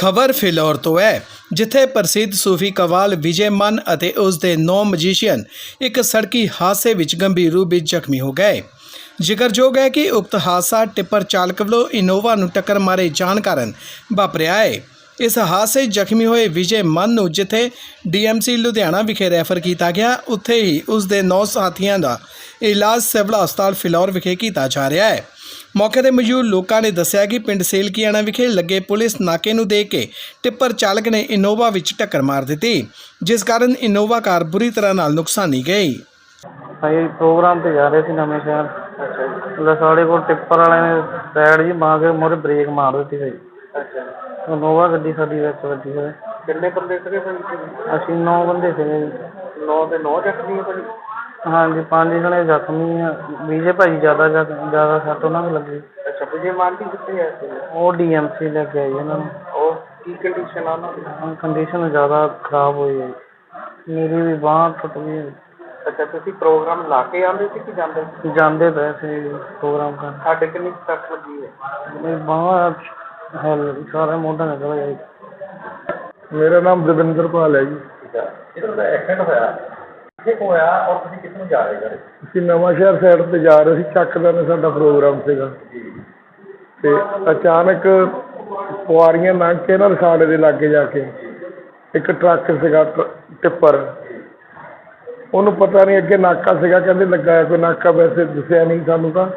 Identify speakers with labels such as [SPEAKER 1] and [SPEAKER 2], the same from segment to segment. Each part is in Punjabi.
[SPEAKER 1] ਖਬਰ ਫਿਲੌਰ ਤੋਂ ਹੈ, ਜਿੱਥੇ ਪ੍ਰਸਿੱਧ ਸੂਫੀ ਕਵਾਲ ਵਿਜੇ ਮਨ ਅਤੇ ਉਸ ਦੇ ਨੌ ਮਜੀਸ਼ੀਅਨ ਇੱਕ ਸੜਕੀ ਹਾਦਸੇ ਵਿੱਚ ਗੰਭੀਰ ਰੂਪ ਵਿੱਚ ਜ਼ਖਮੀ ਹੋ ਗਏ। ਜ਼ਿਕਰਯੋਗ ਹੈ ਕਿ ਉਕਤ ਹਾਦਸਾ ਟਿੱਪਰ ਚਾਲਕ ਵੱਲੋਂ ਇਨੋਵਾ ਨੂੰ ਟੱਕਰ ਮਾਰੇ ਜਾਣ ਕਾਰਨ ਵਾਪਰਿਆ ਹੈ। ਇਸ ਹਾਦਸੇ 'ਚ ਜ਼ਖਮੀ ਹੋਏ ਵਿਜੇ ਮਨ ਨੂੰ ਜਿੱਥੇ ਡੀਐਮਸੀ ਲੁਧਿਆਣਾ ਵਿਖੇ ਰੈਫਰ ਕੀਤਾ ਗਿਆ ਉੱਥੇ ਹੀ ਉਸ ਦੇ ਨੌ ਸਾਥੀਆਂ ਦਾ ਇਲਾਜ ਸਿਵਲ ਹਸਪਤਾਲ ਫਿਲੌਰ ਵਿਖੇ ਕੀਤਾ ਜਾ ਰਿਹਾ ਹੈ। ਮੌਕੇ ਤੇ ਮੌਜੂਦ ਲੋਕਾਂ ਨੇ ਦੱਸਿਆ ਕਿ ਪਿੰਡ ਸੇਲਕੀਆਣਾ ਵਿਖੇ ਲੱਗੇ ਪੁਲਿਸ ਨਾਕੇ ਨੂੰ ਦੇਖ ਕੇ ਟਿੱਪਰ ਚਾਲਕ ਨੇ ਇਨੋਵਾ ਵਿੱਚ ਟੱਕਰ ਮਾਰ ਦਿੱਤੀ ਜਿਸ ਕਾਰਨ ਇਨੋਵਾ ਕਾਰ ਬੁਰੀ ਤਰ੍ਹਾਂ ਨਾਲ ਨੁਕਸਾਨੀ ਗਈ।
[SPEAKER 2] ਅਸੀਂ ਪ੍ਰੋਗਰਾਮ ਤੇ ਜਾ ਰਹੇ ਸੀ ਨਵੇਂ ਸ਼ਹਿਰ। ਅੱਛਾ ਸਾਡੇ ਕੋਲ ਟਿੱਪਰ ਵਾਲੇ ਨੇ ਸਾਈਡ ਜੀ ਮਾਰ ਕੇ ਮੋਰੇ ਬ੍ਰੇਕ ਮਾਰ ਦਿੱਤੀ ਸੀ। ਅੱਛਾ ਨੋਵਾ ਗੱਡੀ ਸਾਡੀ ਵਿੱਚ ਵੱਜੀ ਹੋਈ ਕਿੰਨੇ ਬੰਦੇ ਸੀਗੇ ਅਸੀਂ 9 ਬੰਦੇ ਸੀਗੇ ਜੀ। 9 ਦੇ 9 ਜ਼ਖਮੀ ਹੋ ਭਾਜੀ? ਹਾਂਜੀ ਪੰਜ ਜਣੇ ਜ਼ਖਮੀ ਆ। ਵਿਜੇ ਭਾਈ ਜ਼ਿਆਦਾ ਜ਼ਖ- ਜ਼ਿਆਦਾ ਸੱਟ ਉਹਨਾਂ ਨੂੰ ਲੱਗੀ। ਅੱਛਾ ਵਿਜੇ ਮਾਨਤੀ ਕਿੱਥੇ ਆ ਉਹ ਡੀਐਮਸੀ ਲੈ ਕੇ ਆਈ ਉਹਨਾਂ ਨੂੰ। ਉਹ ਕੀ ਕੰਡੀਸ਼ਨ ਆ ਉਹਨਾਂ ਦੀ? ਕੰਡੀਸ਼ਨ ਜ਼ਿਆਦਾ ਖਰਾਬ ਹੋਈ ਹੈ ਮੇਰੀ ਵੀ ਬਾਂਹ ਟੁੱਟ ਗਈ ਹੈ
[SPEAKER 3] ਅੱਛਾ ਤੁਸੀਂ ਪ੍ਰੋਗਰਾਮ ਲਾ ਕੇ ਆਉਂਦੇ ਸੀ ਕਿ ਜਾਂਦੇ
[SPEAKER 2] ਜਾਂਦੇ ਪਏ ਸੀ ਪ੍ਰੋਗਰਾਮ ਕਰਨ।
[SPEAKER 3] ਸਾਡੇ ਕਿੰਨੀ ਕੁ ਸੱਟ ਲੱਗੀ ਹੈ?
[SPEAKER 2] ਮੇਰੀ ਬਾਂਹ ਹੈ ਸਾਰਾ ਮੋਢਾ ਨਿਕਲ ਗਿਆ ਜੀ
[SPEAKER 4] ਮੇਰਾ ਨਾਮ ਦਵਿੰਦਰ ਪਾਲ ਹੈ ਜੀ।
[SPEAKER 3] ਠੀਕ ਆ। ਇਹਦਾ ਦਾ ਐਕਸੀਡੈਂਟ ਹੋਇਆ। ਕਿੱਥੇ ਕੁ ਹੋਇਆ ਔਰ ਤੁਸੀਂ ਕਿੱਥੇ ਨੂੰ ਜਾ ਰਹੇ ਘਰੇ
[SPEAKER 4] ਅਸੀਂ ਨਵਾਂ ਸ਼ਹਿਰ ਸਾਈਡ ਤੇ ਜਾ ਰਹੇ ਸੀ ਚੱਕ ਦਾ ਨੇ ਸਾਡਾ ਪ੍ਰੋਗਰਾਮ ਸੀਗਾ। ਤੇ ਅਚਾਨਕ ਪੁਆਰੀਆਂ ਲੰਘ ਕੇ ਨਾ ਰਸਾਲੇ ਦੇ ਲਾਗੇ ਜਾ ਕੇ ਇੱਕ ਟਰੱਕ ਸੀਗਾ ਟ- ਟਿੱਪਰ। ਉਹਨੂੰ ਪਤਾ ਨਹੀਂ ਅੱਗੇ ਨਾਕਾ ਸੀਗਾ ਕਹਿੰਦੇ ਲੱਗਾ ਹੈ ਕੋਈ ਨਾਕਾ ਵੈਸੇ ਦਿਸਿਆ ਨਹੀਂ ਸਾਨੂੰ ਤਾਂ।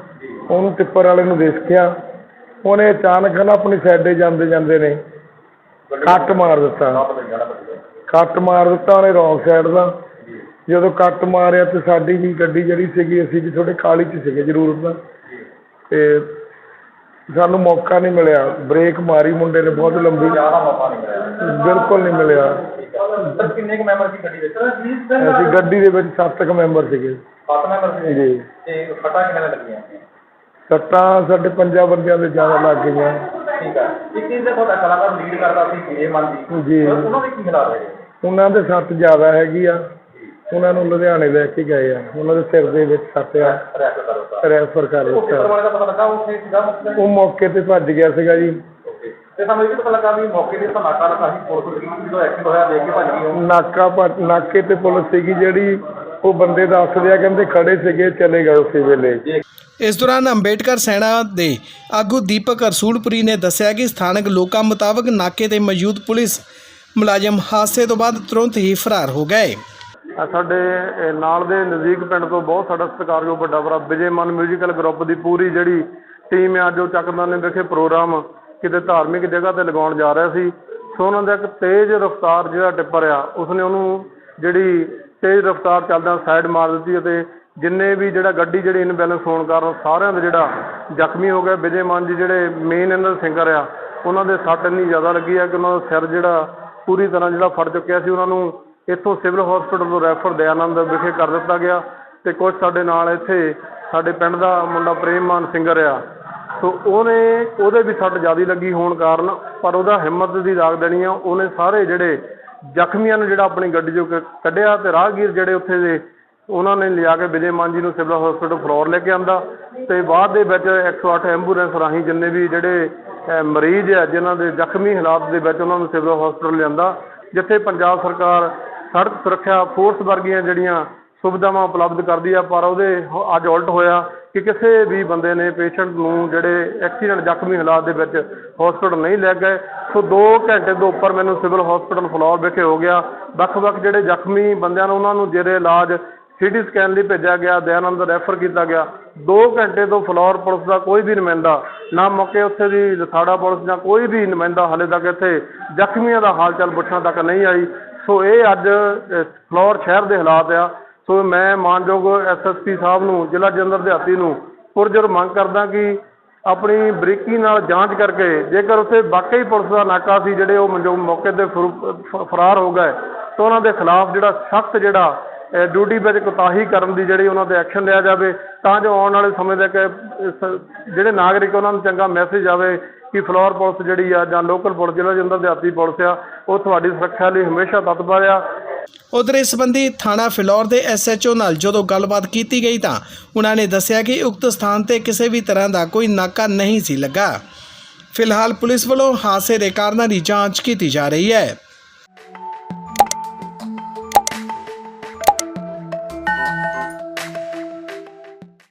[SPEAKER 4] ਉਹਨੂੰ ਟਿੱਪਰ ਵਾਲੇ ਨੂੰ ਦੇਖਿਆ। ਉਹਨੇ ਅਚਾਨਕ ਨਾ ਆਪਣੀ ਸਾਈਡੇ ਜਾਂਦੇ ਜਾਂਦੇ ਨੇ ਕੱਟ ਮਾਰ ਦਿੱਤਾ। ਕੱਟ ਮਾਰ ਦਿੱਤਾ ਉਹਨੇ ਰੌਂਗ ਸਾਈਡ ਦਾ। ਜਦੋਂ ਕੱਟ ਮਾਰਿਆ ਤੇ ਸਾਡੀ ਵੀ ਗੱਡੀ ਜਿਹੜੀ ਸੀਗੀ ਅਸੀਂ ਵੀ ਥੋੜੇ ਕਾਲੀ ਚ ਸੀਗੇ ਜ਼ਰੂਰ ਦਾ ਤੇ ਸਾਨੂੰ ਮੌਕਾ ਨਹੀਂ ਮਿਲਿਆ। ਬ੍ਰੇਕ ਮਾਰੀ ਮੁੰਡੇ ਨੇ ਬਹੁਤ ਲੰਬੀ। ਬਿਲਕੁਲ ਨਹੀਂ ਮਿਲਿਆ।
[SPEAKER 3] ਕਿੰਨੇ ਕੁ ਮੈਂਬਰ ਸੀ ਗੱਡੀ ਵਿੱਚ?
[SPEAKER 4] ਅਸੀਂ ਗੱਡੀ ਦੇ ਵਿੱਚ ਸੱਤ ਕੁ ਮੈਂਬਰ ਸੀਗੇ।
[SPEAKER 3] ਸੱਤ ਮੈਂਬਰ ਸੀ?
[SPEAKER 4] ਜੀ।
[SPEAKER 3] ਤੇ ਫਟਾ ਕਿੰਨੇ ਲੱਗੀਆਂ?
[SPEAKER 4] ਸੱਟਾਂ ਸਾਡੇ ਪੰਜਾਂ ਬੰਦਿਆਂ ਦੇ ਜ਼ਿਆਦਾ ਲੱਗ ਗਈਆਂ।
[SPEAKER 3] ਠੀਕ ਆ। ਇੱਕ ਚੀਜ਼ ਦਾ ਤੁਹਾਡਾ ਕਲਾਕਾਰ ਲੀਡ ਕਰਦਾ ਸੀ ਵਿਜੇ ਮਨ ਜੀ।
[SPEAKER 4] ਜੀ।
[SPEAKER 3] ਉਹਨਾਂ ਦੇ ਕੀ ਹਾਲਾਤ ਹੈ
[SPEAKER 4] ਉਹਨਾਂ ਦੇ ਸੱਟ ਜ਼ਿਆਦਾ ਹੈਗੀ ਆ। ਉਹਨਾਂ ਨੂੰ ਲੁਧਿਆਣੇ ਲੈ ਕੇ ਗਏ ਆ। ਉਹਨਾਂ ਦੇ ਸਿਰ ਦੇ ਵਿੱਚ ਸੱਟ ਆ।
[SPEAKER 3] ਰੈਫਰ ਕਰੋ ਤਾਂ
[SPEAKER 4] ਰੈਫਰ ਕਰ
[SPEAKER 3] ਉਹ
[SPEAKER 4] ਦਿੱਤਾ।
[SPEAKER 3] ਤਰ੍ਹਾਂ ਦਾ ਪਤਾ ਲੱਗਾ ਉੱਥੇ ਸੀਗਾ ਮਤਲਬ
[SPEAKER 4] ਉਹ ਮੌਕੇ ਤੇ ਭੱਜ ਗਿਆ ਸੀਗਾ ਜੀ।
[SPEAKER 3] ਤੇ ਸਾਨੂੰ ਇਹ ਵੀ ਪਤਾ ਲੱਗਾ ਵੀ ਮੌਕੇ ਤੇ ਪੁਲਿਸ ਦੀ ਜਦੋਂ ਐਕਸੀਡੈਂਟ ਹੋਇਆ ਦੇਖ ਕੇ ਭੱਜ ਗਈ ਉਹ।
[SPEAKER 4] ਨਾਕਾ ਪਰ ਨਾਕੇ ਤੇ ਪੁਲਿਸ ਸੀਗੀ ਜਿਹੜੀ ਉਹ ਬੰਦੇ ਦੱਸਦੇ ਆ ਕਹਿੰਦੇ ਖੜੇ ਸੀਗੇ ਚਲੇ ਗਏ ਉਸੇ ਵੇਲੇ।
[SPEAKER 1] ਇਸ ਦੌਰਾਨ ਅੰਬੇਡਕਰ ਸੈਨਾ ਦੇ ਆਗੂ ਦੀਪਕ ਰਸੂਲਪੁਰੀ ਨੇ ਦੱਸਿਆ ਕਿ ਸਥਾਨਕ ਲੋਕਾਂ ਮੁਤਾਬਕ ਨਾਕੇ ਤੇ ਮੌਜੂਦ ਪੁਲਿਸ ਮੁਲਾਜ਼ਮ ਹਾਦਸੇ ਤੋਂ ਬਾਅਦ ਤੁਰੰਤ ਹੀ ਫਰਾਰ ਹੋ ਗਏ।
[SPEAKER 4] ਸਾਡੇ ਨਾਲ ਦੇ ਨਜ਼ਦੀਕ ਪਿੰਡ ਤੋਂ ਬਹੁਤ ਸਾਡਾ ਸਤਿਕਾਰਯੋਗ ਵੱਡਾ ਭਰਾ ਵਿਜੇ ਮਨ ਮਿਊਜ਼ੀਕਲ ਗਰੁੱਪ ਦੀ ਪੂਰੀ ਜਿਹੜੀ ਟੀਮ ਹੈ ਅੱਜ ਉਹ ਚੱਕਦਾਨੇ ਵਿਖੇ ਪ੍ਰੋਗਰਾਮ ਕਿਤੇ ਧਾਰਮਿਕ ਜਗ੍ਹਾ ਤੇ ਲਗਾਉਣ ਜਾ ਰਿਹਾ ਸੀ। ਸੋ ਉਹਨਾਂ ਦਾ ਇੱਕ ਤੇਜ਼ ਰਫ਼ਤਾਰ ਜਿਹੜਾ ਟਿੱਪਰ ਆ ਉਸਨੇ ਉਹਨੂੰ ਜਿਹੜੀ ਤੇਜ਼ ਰਫ਼ਤਾਰ ਚੱਲਦਿਆਂ ਸਾਈਡ ਮਾਰ ਦਿੱਤੀ ਅਤੇ ਜਿੰਨੇ ਵੀ ਜਿਹੜਾ ਗੱਡੀ ਜਿਹੜੀ ਇਨਬੈਲੈਂਸ ਹੋਣ ਕਾਰਨ ਸਾਰਿਆਂ ਦਾ ਜਿਹੜਾ ਜ਼ਖਮੀ ਹੋ ਗਿਆ ਵਿਜੇ ਮਾਨ ਜੀ ਜਿਹੜੇ ਮੇਨ ਇਹਨਾਂ ਦੇ ਸਿੰਗਰ ਆ, ਉਹਨਾਂ ਦੇ ਸੱਟ ਇੰਨੀ ਜ਼ਿਆਦਾ ਲੱਗੀ ਆ ਕਿ ਉਹਨਾਂ ਦਾ ਸਿਰ ਜਿਹੜਾ ਪੂਰੀ ਤਰ੍ਹਾਂ ਜਿਹੜਾ ਫੜ ਚੁੱਕਿਆ ਸੀ। ਉਹਨਾਂ ਨੂੰ ਇੱਥੋਂ ਸਿਵਲ ਹਸਪੀਟਲ ਤੋਂ ਰੈਫਰ ਦਇਆਨੰਦ ਵਿਖੇ ਕਰ ਦਿੱਤਾ ਗਿਆ ਤੇ ਕੁਝ ਸਾਡੇ ਨਾਲ ਇੱਥੇ ਸਾਡੇ ਪਿੰਡ ਦਾ ਮੁੰਡਾ ਪ੍ਰੇਮ ਮਾਨ ਸਿੰਗਰ ਆ। ਸੋ ਉਹਨੇ, ਉਹਦੇ ਵੀ ਸੱਟ ਜ਼ਿਆਦਾ ਲੱਗੀ ਹੋਣ ਕਾਰਨ, ਪਰ ਉਹਦਾ ਹਿੰਮਤ ਦੀ ਦਾਗ ਦੇਣੀ ਆ। ਉਹਨੇ ਸਾਰੇ ਜਿਹੜੇ ਜ਼ਖਮੀਆਂ ਨੂੰ ਜਿਹੜਾ ਆਪਣੀ ਗੱਡੀ ਚੋਂ ਕ- ਕੱਢਿਆ ਅਤੇ ਰਾਹਗੀਰ ਜਿਹੜੇ ਉੱਥੇ ਦੇ, ਉਹਨਾਂ ਨੇ ਲਿਆ ਕੇ ਵਿਜੇ ਮਾਨ ਜੀ ਨੂੰ ਸਿਵਲ ਹੋਸਪਿਟਲ ਫਲੋਰ ਲੈ ਕੇ ਆਂਦਾ। ਅਤੇ ਬਾਅਦ ਦੇ ਵਿੱਚ 108 ਐਂਬੂਲੈਂਸ ਰਾਹੀਂ ਜਿੰਨੇ ਵੀ ਜਿਹੜੇ ਮਰੀਜ਼ ਆ, ਜਿਨ੍ਹਾਂ ਦੇ ਜ਼ਖਮੀ ਹਾਲਾਤ ਦੇ ਵਿੱਚ ਉਹਨਾਂ ਨੂੰ ਸਿਵਲ ਹੋਸਪਿਟਲ ਲਿਆਂਦਾ, ਜਿੱਥੇ ਪੰਜਾਬ ਸਰਕਾਰ ਸੜਕ ਸੁਰੱਖਿਆ ਫੋਰਸ ਵਰਗੀਆਂ ਜਿਹੜੀਆਂ ਸੁਵਿਧਾਵਾਂ ਉਪਲਬਧ ਕਰਦੀ ਆ ਪਰ ਉਹਦੇ ਹ- ਅੱਜ ਉਲਟ ਹੋਇਆ ਕਿ ਕਿਸੇ ਵੀ ਬੰਦੇ ਨੇ ਪੇਸ਼ੈਂਟ ਨੂੰ ਜਿਹੜੇ ਐਕਸੀਡੈਂਟ ਜ਼ਖਮੀ ਹਾਲਾਤ ਦੇ ਵਿੱਚ ਹਸਪੀਟਲ ਨਹੀਂ ਲੈ ਗਏ। ਸੋ 2 ਘੰਟੇ ਤੋਂ ਉੱਪਰ ਮੈਨੂੰ ਸਿਵਲ ਹਸਪੀਟਲ ਫਲੋਰ ਵਿਖੇ ਹੋ ਗਿਆ। ਵੱਖ-ਵੱਖ ਜਿਹੜੇ ਜ਼ਖਮੀ ਬੰਦਿਆਂ ਨੂੰ ਉਹਨਾਂ ਨੂੰ ਜਿਹੜੇ ਇਲਾਜ ਸਿਟੀ ਸਕੈਨ ਲਈ ਭੇਜਿਆ ਗਿਆ ਦਇਆਨੰਦ ਰੈਫਰ ਕੀਤਾ ਗਿਆ। 2 ਘੰਟੇ ਤੋਂ ਫਲੋਰ ਪੁਲਿਸ ਦਾ ਕੋਈ ਵੀ ਨੁਮਾਇੰਦਾ ਨਾ ਮੌਕੇ ਉੱਥੇ ਦੀ ਲਸਾੜਾ ਪੁਲਿਸ ਜਾਂ ਕੋਈ ਵੀ ਨੁਮਾਇੰਦਾ ਹਾਲੇ ਤੱਕ ਇੱਥੇ ਜ਼ਖਮੀਆਂ ਦਾ ਹਾਲ ਚਾਲ ਪੁੱਛਣ ਤੱਕ ਨਹੀਂ ਆਈ। ਸੋ ਇਹ ਅੱਜ ਅ, ਫਲੋਰ ਸ਼ਹਿਰ ਦੇ ਹਾਲਾਤ ਆ। ਸੋ ਮੈਂ ਮਾਨਯੋਗ ਐਸਐਸਪੀ ਸਾਹਿਬ ਨੂੰ ਜ਼ਿਲ੍ਹਾ ਜਲੰਧਰ ਦਿਹਾਤੀ ਨੂੰ ਪੁਰਜੋਰ ਮੰਗ ਕਰਦਾ ਕਿ ਆਪਣੀ ਬਰੀਕੀ ਨਾਲ ਜਾਂਚ ਕਰਕੇ ਜੇਕਰ ਉੱਥੇ ਵਾਕਈ ਪੁਲਿਸ ਦਾ ਨਾਕਾ ਸੀ ਜਿਹੜੇ ਉਹ ਮਨਜੋ ਮੌਕੇ ਤੇ ਫਰੂ- ਫਰਾਰ ਹੋ ਗਏ ਤਾਂ ਉਹਨਾਂ ਦੇ ਖਿਲਾਫ ਜਿਹੜਾ ਸਖਤ ਜਿਹੜਾ ਡਿਊਟੀ ਵਿੱਚ ਕੋਤਾਹੀ ਕਰਨ ਦੀ ਜਿਹੜੀ ਉਹਨਾਂ ਤੇ ਐਕਸ਼ਨ ਲਿਆ ਜਾਵੇ ਤਾਂ ਜੋ ਆਉਣ ਵਾਲੇ ਸਮੇਂ ਤੱਕ ਅ, ਜਿਹੜੇ ਨਾਗਰਿਕ ਉਹਨਾਂ ਨੂੰ ਚੰਗਾ ਮੈਸੇਜ ਆਵੇ ਕਿ ਫਲੋਰ ਪੁਲਿਸ ਜਿਹੜੀ ਆ ਜਾਂ ਲੋਕਲ ਪੁਲਿਸ ਜ਼ਿਲ੍ਹਾ ਜੰਦਰ ਦਿਹਾਤੀ ਪੁਲਿਸ ਆ ਉਹ ਤੁਹਾਡੀ ਸੁਰੱਖਿਆ ਲਈ ਹਮੇਸ਼ਾ ਤਤਪਰ ਆ
[SPEAKER 1] ਉਧਰ ਇਸ ਸੰਬੰਧੀ ਥਾਣਾ ਫਿਲੌਰ ਦੇ ਐਸਐਚਓ ਨਾਲ ਜਦੋਂ ਗੱਲਬਾਤ ਕੀਤੀ ਗਈ ਤਾਂ ਉਹਨਾਂ ਨੇ ਦੱਸਿਆ ਕਿ ਉਕਤ ਸਥਾਨ ਤੇ ਕਿਸੇ ਵੀ ਤਰ੍ਹਾਂ ਦਾ ਕੋਈ ਨਾਕਾ ਨਹੀਂ ਸੀ ਲੱਗਾ। ਫਿਲਹਾਲ ਪੁਲਿਸ ਵੱਲੋਂ ਹਾਦਸੇ ਦੇ ਕਾਰਨਾਂ ਦੀ ਜਾਂਚ ਕੀਤੀ ਜਾ ਰਹੀ ਹੈ।